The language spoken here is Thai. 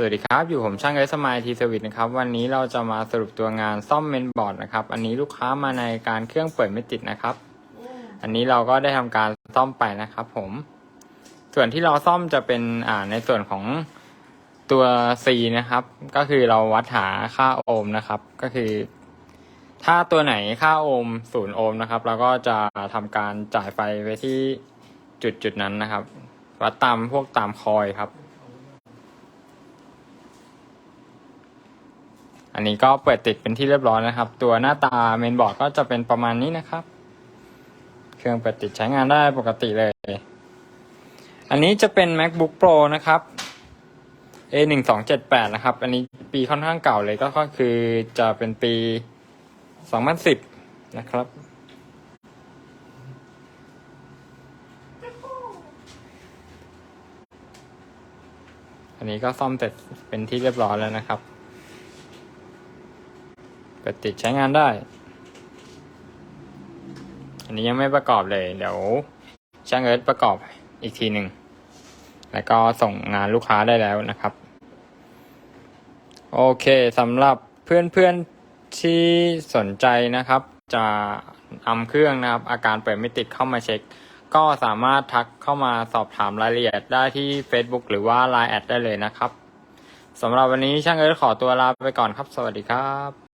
สวัสดีครับ อยู่ผมช่างเอสมายทีสวิตนะครับ วันนี้เราจะมาสรุปตัวงานซ่อมเมนบอร์ดนะครับ อันนี้ลูกค้ามาในการเครื่องเปิดไม่ติดนะครับ อันนี้เราก็ได้ทำการซ่อมไปนะครับ ผม ส่วนที่เราซ่อมจะเป็นอ่าในส่วนของตัว C นะครับ ก็คือเราวัดหาค่าโอห์มนะครับ ก็คือ ถ้าตัวไหนค่าโอห์มศูนย์โอห์มนะครับเราก็จะทำการจ่ายไฟไปที่จุดจุดนั้นนะครับ วัดตามพวกตามคอยครับ อันนี้ก็เปิดติดเป็นที่เรียบร้อยนะครับ ตัวหน้าตาเมนบอร์ดก็จะเป็นประมาณนี้นะครับ เครื่องเปิดติดใช้งานได้ปกติเลย อันนี้จะเป็น macbook pro นะครับ a หนึ่งสองเจ็ดแปดนะครับ อันนี้ปีค่อนข้างเก่าเลยก็คือจะเป็นปีสองพันสิบนะครับ อันนี้ก็ซ่อมเสร็จเป็นที่เรียบร้อยแล้วนะครับ ปิดติดใช้งานได้ อันนี้ยังไม่ประกอบเลย เดี๋ยวช่างเอิร์ธประกอบอีกทีหนึ่ง แล้วก็ส่งงานลูกค้าได้แล้วนะครับ โอเคสำหรับเพื่อนๆที่สนใจนะครับ จะนำเครื่องนะครับ อาการเปิดไม่ติดเข้ามาเช็ค ก็สามารถทักเข้ามาสอบถามรายละเอียดได้ที่ Facebook หรือว่า Line แอดได้เลยนะครับสำหรับวันนี้ช่างเอิร์ธขอตัวลาไปก่อนครับ สวัสดีครับ